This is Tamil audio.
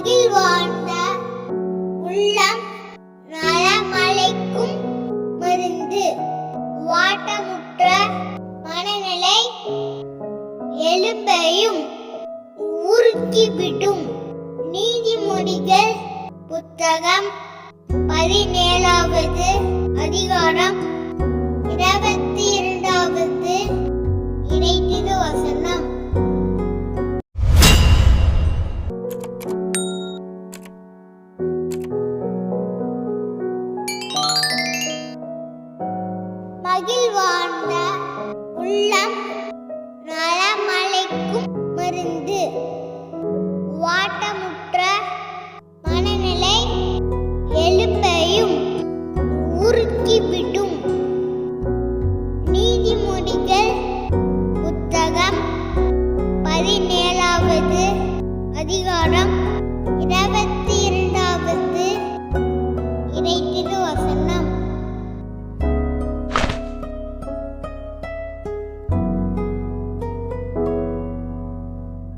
உலகில் வாழ்ந்த உள்ளம் நலமலைக்கும் மருந்து. வாட்டமுற்ற மனநிலை எலும்பையும் உருக்கிவிடும். நீதிமொழிகள் புத்தகம் பதினேழாவது. உலகில் வாழ்ந்த உள்ளம் நலமலைக்கும் மருந்து. வாட்டமுற்ற மனநிலை எழுப்பையும் உருக்கிவிடும். நீதிமொழிகள் புத்தகம் பதினேழாவது அதிகாரம்